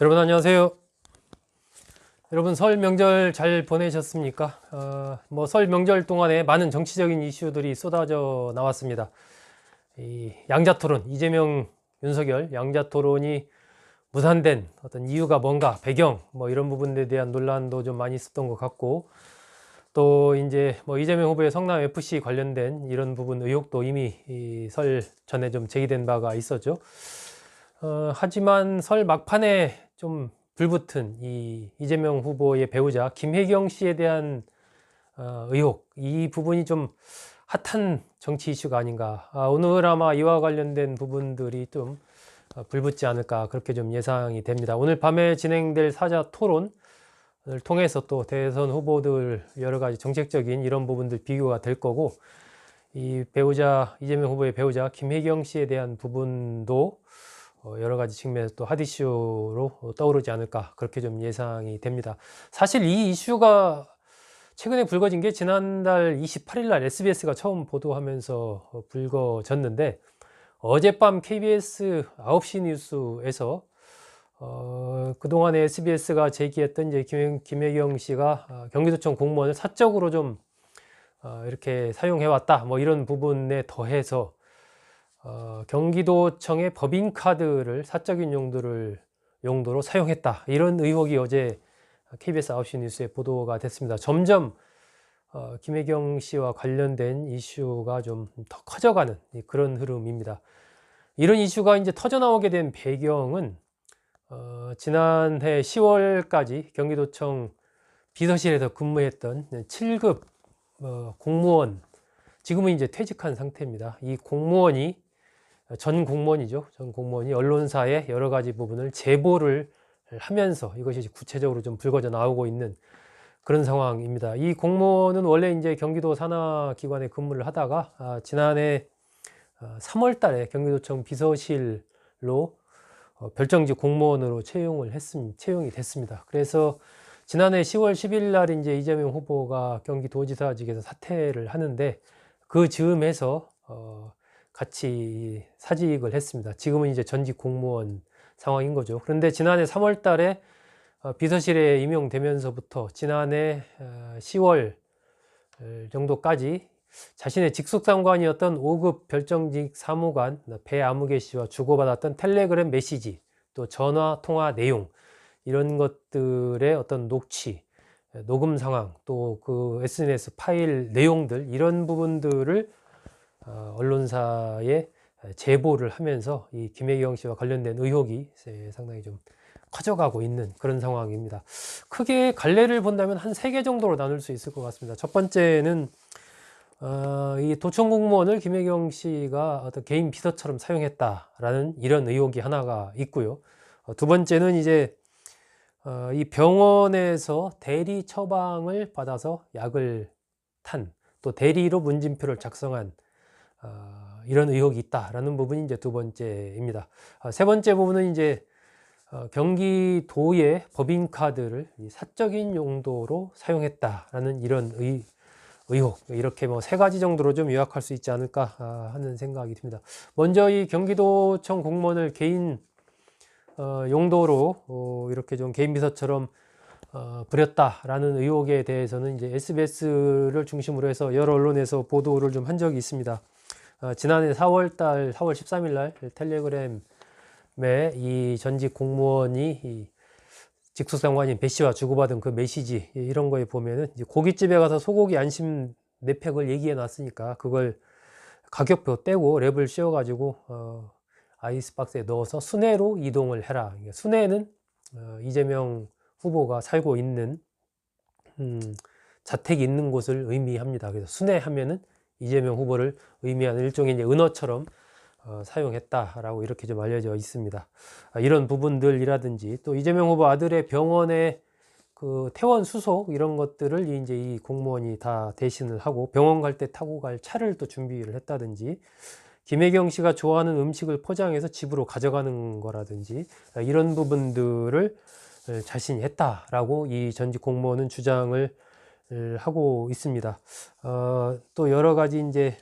여러분 안녕하세요. 여러분 설 명절 잘 보내셨습니까? 어, 뭐설 명절 동안에 많은 정치적인 이슈들이 쏟아져 나왔습니다. 이 양자 토론, 이재명, 윤석열 양자 토론이 무산된 어떤 이유가 뭔가, 배경, 뭐 이런 부분에 대한 논란도 좀 많이 있었던 것 같고, 또 이제 뭐 이재명 후보의 성남 FC 관련된 이런 부분 의혹도 이미 이 설 전에 좀 제기된 바가 있었죠. 어, 하지만 설 막판에 좀 불붙은 이 이재명 후보의 배우자 김혜경 씨에 대한 어, 의혹 이 부분이 좀 핫한 정치 이슈가 아닌가 아, 오늘 아마 이와 관련된 부분들이 좀 어, 불붙지 않을까 그렇게 좀 예상이 됩니다. 오늘 밤에 진행될 사자 토론을 통해서 또 대선 후보들 여러 가지 정책적인 이런 부분들 비교가 될 거고 이 배우자 이재명 후보의 배우자 김혜경 씨에 대한 부분도 어, 여러 가지 측면에서 또핫 이슈로 떠오르지 않을까 그렇게 좀 예상이 됩니다. 사실 이 이슈가 최근에 불거진 게 지난달 28일 날 SBS가 처음 보도하면서 어, 불거졌는데 어젯밤 KBS 9시 뉴스에서 어, 그동안에 SBS가 제기했던 이제 김, 김혜경 씨가 어, 경기도청 공무원을 사적으로 좀 어, 이렇게 사용해왔다 뭐 이런 부분에 더해서 어, 경기도청의 법인카드를 사적인 용도를 용도로 사용했다 이런 의혹이 어제 KBS 9시 뉴스에 보도가 됐습니다. 점점 어, 김혜경 씨와 관련된 이슈가 좀 더 커져가는 이- 그런 흐름입니다. 이런 이슈가 이제 터져 나오게 된 배경은 어, 지난해 10월까지 경기도청 비서실에서 근무했던 7급 어, 공무원 지금은 이제 퇴직한 상태입니다. 이 공무원이 전 공무원이죠. 전 공무원이 언론사의 여러 가지 부분을 제보를 하면서 이것이 구체적으로 좀 불거져 나오고 있는 그런 상황입니다. 이 공무원은 원래 이제 경기도 산하기관에 근무를 하다가 아, 지난해 3월 달에 경기도청 비서실로 어, 별정직 공무원으로 채용을 했습니다. 채용이 됐습니다. 그래서 지난해 10월 10일 날 이제 이재명 후보가 경기도지사직에서 사퇴를 하는데 그 즈음에서 어, 같이 사직을 했습니다. 지금은 이제 전직 공무원 상황인 거죠. 그런데 지난해 3월 달에 어, 비서실에 임용되면서부터 지난해 어, 10월 정도까지 자신의 직속 상관이었던 5급 별정직 사무관 배아무개 씨와 주고받았던 텔레그램 메시지 또 전화 통화 내용 이런 것들의 어떤 녹취 녹음 상황 또 그 SNS 파일 내용들 이런 부분들을 어, 언론사에 제보를 하면서 이 김혜경 씨와 관련된 의혹이 상당히 좀 커져가고 있는 그런 상황입니다. 크게 갈래를 본다면 한 세 개 정도로 나눌 수 있을 것 같습니다. 첫 번째는 어, 이 도청 공무원을 김혜경 씨가 어떤 개인 비서처럼 사용했다라는 이런 의혹이 하나가 있고요. 어, 두 번째는 이제 어, 이 병원에서 대리 처방을 받아서 약을 탄 또 대리로 문진표를 작성한 어, 이런 의혹이 있다라는 부분이 이제 두 번째입니다. 어, 세 번째 부분은 이제 어, 경기도의 법인카드를 이 사적인 용도로 사용했다라는 이런 의, 의혹 이렇게 뭐 세 가지 정도로 좀 요약할 수 있지 않을까 아, 하는 생각이 듭니다. 먼저 이 경기도청 공무원을 개인 어, 용도로 어, 이렇게 좀 개인 비서처럼 어, 부렸다라는 의혹에 대해서는 이제 SBS를 중심으로 해서 여러 언론에서 보도를 좀 한 적이 있습니다. 어, 지난해 4월달 4월 13일 날 텔레그램에 이 전직 공무원이 이 직속상관인 배 씨와 주고받은 그 메시지 이런 거에 보면은 고깃집에 가서 소고기 안심 네 팩을 얘기해 놨으니까 그걸 가격표 떼고 랩을 씌워 가지고 어, 아이스박스에 넣어서 순회로 이동을 해라. 이게 순회는 어, 이재명 후보가 살고 있는 음, 자택이 있는 곳을 의미합니다. 그래서 순회하면은 이재명 후보를 의미하는 일종의 은어처럼 어, 사용했다라고 이렇게 좀 알려져 있습니다. 아, 이런 부분들이라든지 또 이재명 후보 아들의 병원의 그 퇴원 수속 이런 것들을 이제 이 공무원이 다 대신을 하고 병원 갈 때 타고 갈 차를 또 준비를 했다든지 김혜경 씨가 좋아하는 음식을 포장해서 집으로 가져가는 거라든지 아, 이런 부분들을 자신이 했다라고 이 전직 공무원은 주장을 하고 있습니다. 어, 또 여러 가지 이제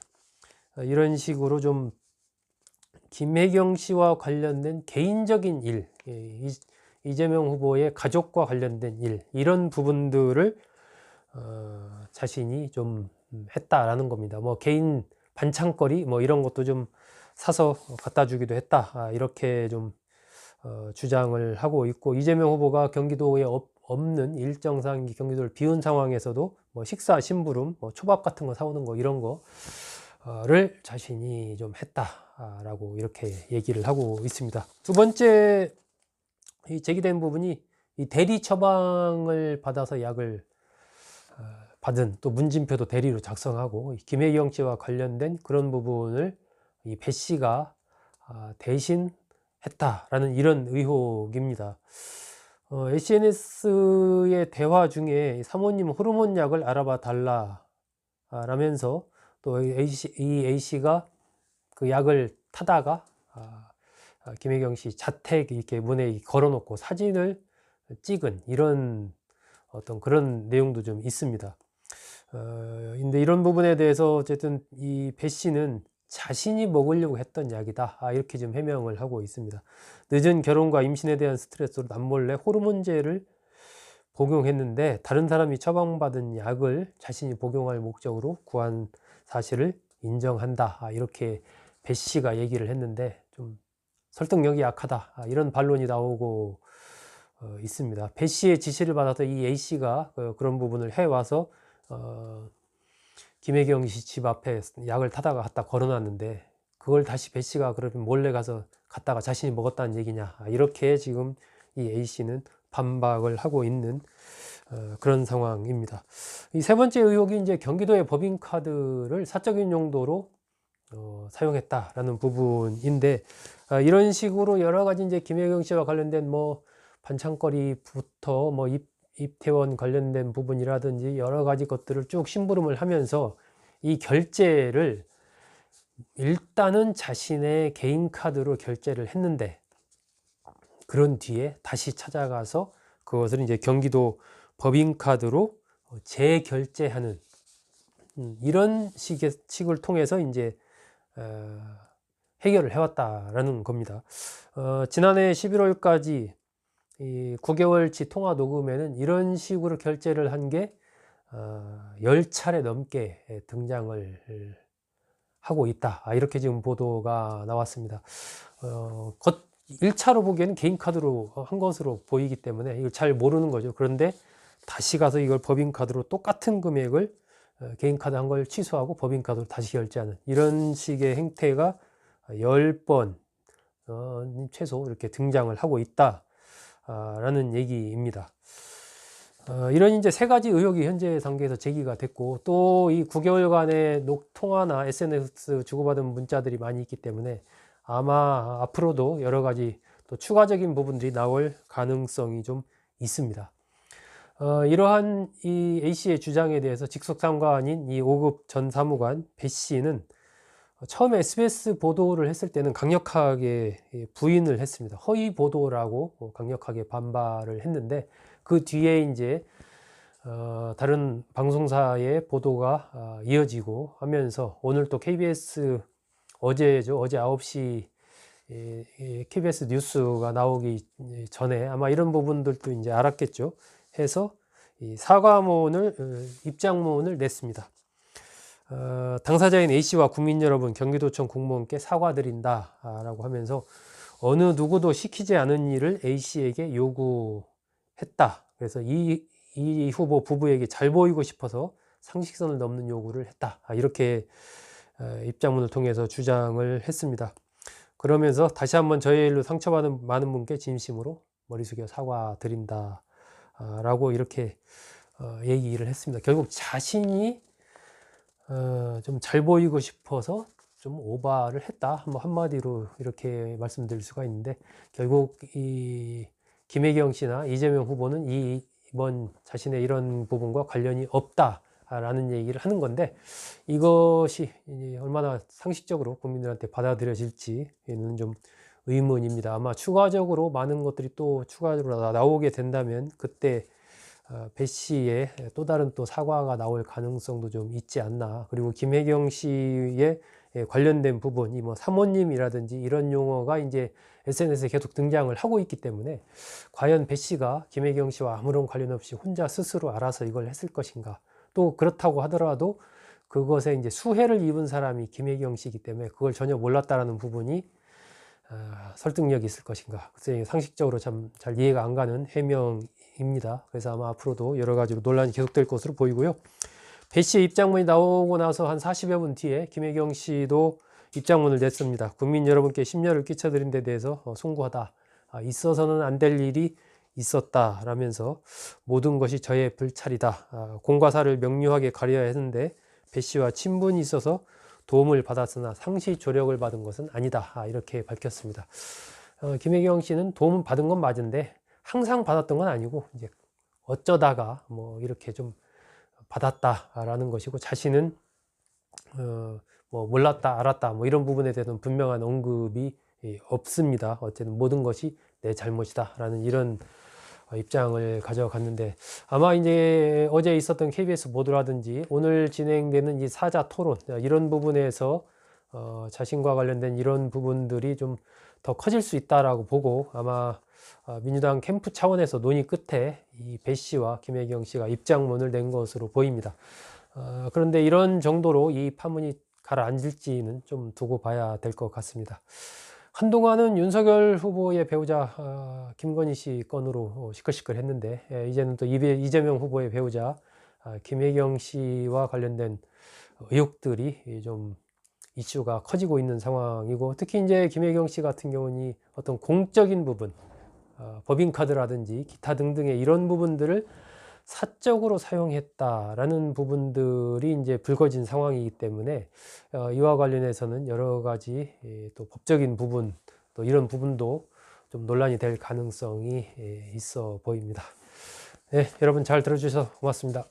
이런 식으로 좀 김혜경 씨와 관련된 개인적인 일, 예, 이, 이재명 후보의 가족과 관련된 일 이런 부분들을 어, 자신이 좀 했다라는 겁니다. 뭐 개인 반찬거리 뭐 이런 것도 좀 사서 갖다 주기도 했다 아, 이렇게 좀 어, 주장을 하고 있고 이재명 후보가 경기도에 없, 없는 일정상 경기도를 비운 상황에서도 뭐 식사 심부름 뭐 초밥 같은 거 사오는 거 이런 거를 자신이 좀 했다라고 이렇게 얘기를 하고 있습니다. 두 번째 이 제기된 부분이 이 대리 처방을 받아서 약을 어, 받은 또 문진표도 대리로 작성하고 김혜경 씨와 관련된 그런 부분을 이 배 씨가 아, 대신 했다라는 이런 의혹입니다. 어, SNS의 대화 중에 사모님 호르몬 약을 알아봐 달라 라면서 또 A씨, 이 A씨가 그 약을 타다가 아, 아, 김혜경 씨 자택 이렇게 문에 걸어놓고 사진을 찍은 이런 어떤 그런 내용도 좀 있습니다. 어, 근데 이런 부분에 대해서 어쨌든 이 배 씨는 자신이 먹으려고 했던 약이다. 아, 이렇게 좀 해명을 하고 있습니다. 늦은 결혼과 임신에 대한 스트레스로 남몰래 호르몬제를 복용했는데 다른 사람이 처방받은 약을 자신이 복용할 목적으로 구한 사실을 인정한다. 아, 이렇게 배 씨가 얘기를 했는데 좀 설득력이 약하다. 아, 이런 반론이 나오고 어, 있습니다. 배 씨의 지시를 받아서 이 A 씨가 어, 그런 부분을 해와서 어, 김혜경 씨 집 앞에 약을 타다가 갖다 걸어놨는데 그걸 다시 배 씨가 그러면 몰래 가서 갔다가 자신이 먹었다는 얘기냐 아, 이렇게 지금 이 A 씨는 반박을 하고 있는 어, 그런 상황입니다. 이 세 번째 의혹이 이제 경기도의 법인카드를 사적인 용도로 어, 사용했다라는 부분인데 아, 이런 식으로 여러 가지 이제 김혜경 씨와 관련된 뭐 반찬거리부터 뭐 입, 입퇴원 관련된 부분이라든지 여러 가지 것들을 쭉 심부름을 하면서 이 결제를 일단은 자신의 개인 카드로 결제를 했는데 그런 뒤에 다시 찾아가서 그것을 이제 경기도 법인카드로 재결제하는 음, 이런 식의 식을 통해서 이제 어, 해결을 해왔다라는 겁니다. 어, 지난해 11월까지 이 9개월치 통화 녹음에는 이런 식으로 결제를 한 게 어, 10차례 넘게 등장을 하고 있다. 아, 이렇게 지금 보도가 나왔습니다. 어, 겉 1차로 보기에는 개인 카드로 한 것으로 보이기 때문에 이걸 잘 모르는 거죠. 그런데 다시 가서 이걸 법인 카드로 똑같은 금액을 어, 개인 카드 한 걸 취소하고 법인 카드로 다시 결제하는 이런 식의 행태가 10번 어, 최소 이렇게 등장을 하고 있다 라는 얘기입니다. 어, 이런 이제 세 가지 의혹이 현재 단계에서 제기가 됐고 또 이 9개월간의 녹통화나 SNS 주고받은 문자들이 많이 있기 때문에 아마 앞으로도 여러 가지 또 추가적인 부분들이 나올 가능성이 좀 있습니다. 어, 이러한 이 A씨의 주장에 대해서 직속 상관인 이 5급 전 사무관 배 씨는 처음에 SBS 보도를 했을 때는 강력하게 부인을 했습니다. 허위 보도라고 강력하게 반발을 했는데 그 뒤에 이제 어, 다른 방송사의 보도가 어, 이어지고 하면서 오늘 또 KBS 어제죠 어제 9시 예, 예, KBS 뉴스가 나오기 전에 아마 이런 부분들도 이제 알았겠죠. 해서 이 사과문을 어, 입장문을 냈습니다. 어, 당사자인 A씨와 국민 여러분 경기도청 공무원께 사과드린다라고 하면서 어느 누구도 시키지 않은 일을 A씨에게 요구했다. 그래서 이, 이 후보 부부에게 잘 보이고 싶어서 상식선을 넘는 요구를 했다. 아, 이렇게 어, 입장문을 통해서 주장을 했습니다. 그러면서 다시 한번 저의 일로 상처받은 많은 분께 진심으로 머리 숙여 사과드린다. 라고 이렇게 어, 얘기를 했습니다. 결국 자신이 어, 좀 잘 보이고 싶어서 좀 오바를 했다. 뭐 한마디로 이렇게 말씀드릴 수가 있는데 결국 이 김혜경 씨나 이재명 후보는 이 이번 자신의 이런 부분과 관련이 없다라는 얘기를 하는 건데 이것이 얼마나 상식적으로 국민들한테 받아들여질지는 좀 의문입니다. 아마 추가적으로 많은 것들이 또 추가적으로 나오게 된다면 그때 어, 배 씨의 또 다른 또 사과가 나올 가능성도 좀 있지 않나. 그리고 김혜경 씨의 예, 관련된 부분, 이 뭐 사모님이라든지 이런 용어가 이제 SNS에 계속 등장을 하고 있기 때문에 과연 배 씨가 김혜경 씨와 아무런 관련 없이 혼자 스스로 알아서 이걸 했을 것인가? 또 그렇다고 하더라도 그것에 이제 수혜를 입은 사람이 김혜경 씨이기 때문에 그걸 전혀 몰랐다라는 부분이 아, 설득력이 있을 것인가. 글쎄 상식적으로 참 잘 이해가 안 가는 해명 입니다. 그래서 아마 앞으로도 여러 가지로 논란이 계속될 것으로 보이고요. 배 씨의 입장문이 나오고 나서 한 40여 분 뒤에 김혜경 씨도 입장문을 냈습니다. 국민 여러분께 심려를 끼쳐드린 데 대해서 어, 송구하다. 아, 있어서는 안 될 일이 있었다라면서 모든 것이 저의 불찰이다. 아, 공과사를 명료하게 가려야 했는데 배 씨와 친분이 있어서 도움을 받았으나 상시 조력을 받은 것은 아니다. 아, 이렇게 밝혔습니다. 어, 김혜경 씨는 도움을 받은 건 맞은데 항상 받았던 건 아니고 이제 어쩌다가 뭐 이렇게 좀 받았다라는 것이고 자신은 어, 뭐 몰랐다 알았다 뭐 이런 부분에 대해서는 분명한 언급이 예, 없습니다. 어쨌든 모든 것이 내 잘못이다라는 이런 어, 입장을 가져갔는데 아마 이제 어제 있었던 KBS 보도라든지 오늘 진행되는 이 사자 토론 이런 부분에서 어, 자신과 관련된 이런 부분들이 좀 더 커질 수 있다라고 보고 아마 어, 민주당 캠프 차원에서 논의 끝에 이 배 씨와 김혜경 씨가 입장문을 낸 것으로 보입니다. 어, 그런데 이런 정도로 이 파문이 가라앉을지는 좀 두고 봐야 될 것 같습니다. 한동안은 윤석열 후보의 배우자 어, 김건희 씨 건으로 어, 시끌시끌했는데 예, 이제는 또 이재명 후보의 배우자 아, 김혜경 씨와 관련된 의혹들이 좀 이슈가 커지고 있는 상황이고 특히 이제 김혜경 씨 같은 경우는 이 어떤 공적인 부분 어, 어, 법인카드라든지 기타 등등의 이런 부분들을 사적으로 사용했다라는 부분들이 이제 불거진 상황이기 때문에 어, 이와 관련해서는 여러 가지 예, 또 법적인 부분 또 이런 부분도 좀 논란이 될 가능성이 예, 있어 보입니다. 네, 여러분 잘 들어주셔서 고맙습니다.